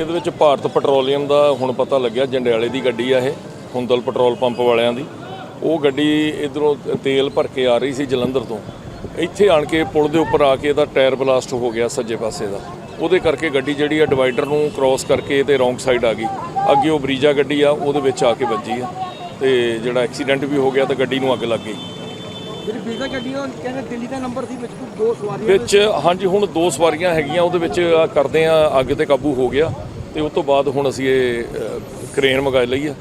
ਇਹਦੇ ਵਿੱਚ ਭਾਰਤ ਪੈਟਰੋਲੀਅਮ ਦਾ ਹੁਣ ਪਤਾ ਲੱਗਿਆ ਜੰਡਿਆਲੇ ਦੀ ਗੱਡੀ ਆ ਇਹ ਹੁੰਦਲ ਪੈਟਰੋਲ ਪੰਪ ਵਾਲਿਆਂ ਦੀ। ਉਹ ਗੱਡੀ ਇਧਰੋਂ ਤੇਲ ਭਰ ਕੇ ਆ ਰਹੀ ਸੀ ਜਲੰਧਰ ਤੋਂ। ਇੱਥੇ ਆਣ ਕੇ ਪੁਲ ਦੇ ਉੱਪਰ ਆ ਕੇ ਇਹਦਾ ਟਾਇਰ ਬਲਾਸਟ ਹੋ ਗਿਆ ਸੱਜੇ ਪਾਸੇ ਦਾ। ਉਹਦੇ ਕਰਕੇ ਗੱਡੀ ਜਿਹੜੀ ਆ ਡਿਵਾਈਡਰ ਨੂੰ ਕ੍ਰਾਸ ਕਰਕੇ ਤੇ ਰੋਂਗ ਸਾਈਡ ਆ ਗਈ। ਅੱਗੇ ਉਹ ਬਰੀਜਾ ਗੱਡੀ ਆ ਉਹਦੇ ਵਿੱਚ ਆ ਕੇ ਵੱਜੀ ਆ। ਤੇ ਜਿਹੜਾ ਐਕਸੀਡੈਂਟ ਵੀ ਹੋ ਗਿਆ ਤਾਂ ਗੱਡੀ ਨੂੰ ਅੱਗ ਲੱਗ ਗਈ। ਜਿਹੜੀ ਬੀਜ਼ਾ ਗੱਡੀ ਉਹ ਕਹਿੰਦੇ ਦਿੱਲੀ ਦਾ ਨੰਬਰ ਸੀ ਵਿੱਚ ਕੋਈ ਦੋ ਸਵਾਰੀਆਂ ਵਿੱਚ ਹਾਂਜੀ ਹੁਣ ਦੋ ਸਵਾਰੀਆਂ ਹੈਗੀਆਂ ਉਹਦੇ ਵਿੱਚ ਕਰਦੇ ਆ ਅੱਗ ਤੇ ਕਾਬੂ ਹੋ ਗਿਆ। ਤੇ ਉਸ ਤੋਂ ਬਾਅਦ ਹੁਣ ਅਸੀਂ ਇਹ ਕ੍ਰੇਨ ਮੰਗਾ ਲਈ ਆ।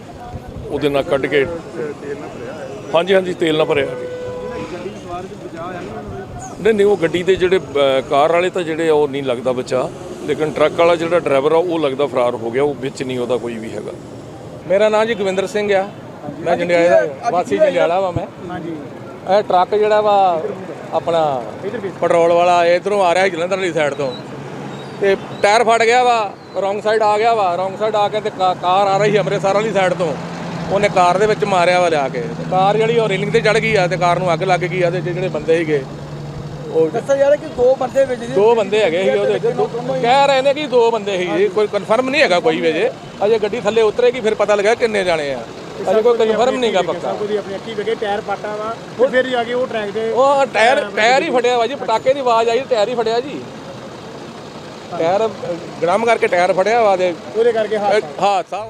ਉਹਦੇ ਨਾਲ ਕੱਢ ਕੇ ਹਾਂਜੀ ਹਾਂਜੀ ਤੇਲ ਨਾਲ ਭਰਿਆ। ਗੱਡੀ ਸਵਾਰ ਚ ਬਚਾ ਆ ਨਹੀਂ ਨਹੀਂ ਉਹ ਗੱਡੀ ਦੇ ਜਿਹੜੇ ਕਾਰ ਵਾਲੇ ਤਾਂ ਜਿਹੜੇ ਉਹ ਨਹੀਂ ਲੱਗਦਾ ਬਚਾ। ਲੇਕਿਨ ਟਰੱਕ ਵਾਲਾ ਜਿਹੜਾ ਡਰਾਈਵਰ ਆ ਉਹ ਲੱਗਦਾ ਫਰਾਰ ਹੋ ਗਿਆ। ਉਹ ਵਿੱਚ ਨਹੀਂ ਉਹਦਾ ਕੋਈ ਵੀ ਹੈਗਾ। ਮੇਰਾ ਨਾਮ ਜੀ ਗੋਬਿੰਦਰ ਸਿੰਘ ਆ। ਮੈਂ ਜੰਡਿਆਲੇ ਦਾ ਵਾਸੀ ਜੰਡਿਆਲਾ ਵਾ ਮੈਂ। ਹਾਂਜੀ। ਇਹ ਟਰੱਕ ਜਿਹੜਾ ਵਾ ਆਪਣਾ ਪੈਟਰੋਲ ਵਾਲਾ ਇਧਰੋਂ ਆ ਰਿਹਾ ਜਲੰਧਰ ਵਾਲੀ ਸਾਈਡ ਤੋਂ। ਤੇ ਟਾਇਰ ਫਟ ਗਿਆ ਵਾ। ਰੋਂਗ ਸਾਈਡ ਆ ਗਿਆ ਵਾ ਰੋਂਗ ਸਾਈਡ ਆ ਕੇ ਤੇ ਕਾ- ਕਾਰ ਆ ਰਹੀ ਸੀ ਅੰਮ੍ਰਿਤਸਰ ਵਾਲੀ ਸਾਈਡ ਤੋਂ। ਉਹਨੇ ਕਾਰ ਦੇ ਵਿੱਚ ਮਾਰਿਆ ਵਾ ਲਿਆ ਕੇ। ਤੇ ਕਾਰ ਜਿਹੜੀ ਉਹ ਰੇਲਿੰਗ ਤੇ ਚੜ ਗਈ ਆ ਤੇ ਕਾਰ ਨੂੰ ਅੱਗ ਲੱਗ ਗਈ ਆ ਤੇ ਜਿਹੜੇ ਬੰਦੇ ਸੀਗੇ ਉਹ ਦੱਸਿਆ ਜਾ ਰਿਹਾ ਕਿ ਦੋ ਬੰਦੇ ਵਿੱਚ ਸੀ ਦੋ ਬੰਦੇ ਹੈਗੇ ਸੀ ਉਹਦੇ ਵਿੱਚ। ਦੋ- ਕਹਿ ਰਹੇ ਨੇ ਕਿ ਦੋ ਬੰਦੇ ਸੀ ਜੀ ਕੋਈ ਕਨਫਰਮ ਨਹੀਂ ਹੈਗਾ ਕੋਈ ਵੀ ਅਜੇ। ਅਜੇ ਗੱਡੀ ਥੱਲੇ ਉਤਰੇਗੀ ਫਿਰ ਪਤਾ ਲੱਗਿਆ ਕਿੰਨੇ ਜਾਣੇ ਆ। ਅਜੇ ਕੋਈ ਕਨਫਰਮ ਨਹੀਂਗਾ ਪੱਕਾ। ਉਹਦੀ ਆਪਣੀ ਅੱਖੀ ਵੇਖੇ ਟਾਇਰ ਪਾਟਾ ਵਾ ਤੇ ਫਿਰ ਜਾ ਕੇ ਉਹ ਟਰੈਕ ਦੇ ਉਹ ਟਾਇਰ ਟਾਇਰ ਹੀ ਫਟਿਆ ਵਾ ਜੀ ਪਟਾਕੇ ਦੀ ਆਵਾਜ਼ ਆਈ ਟਾਇਰ ਹੀ ਫਟਿਆ ਜੀ। ਟਾਇਰ ਗੜਮ ਕਰਕੇ ਟਾਇਰ ਫਟਿਆ ਵਾ ਤੇ ਉਹਦੇ ਕਰਕੇ ਹਾਦਸਾ।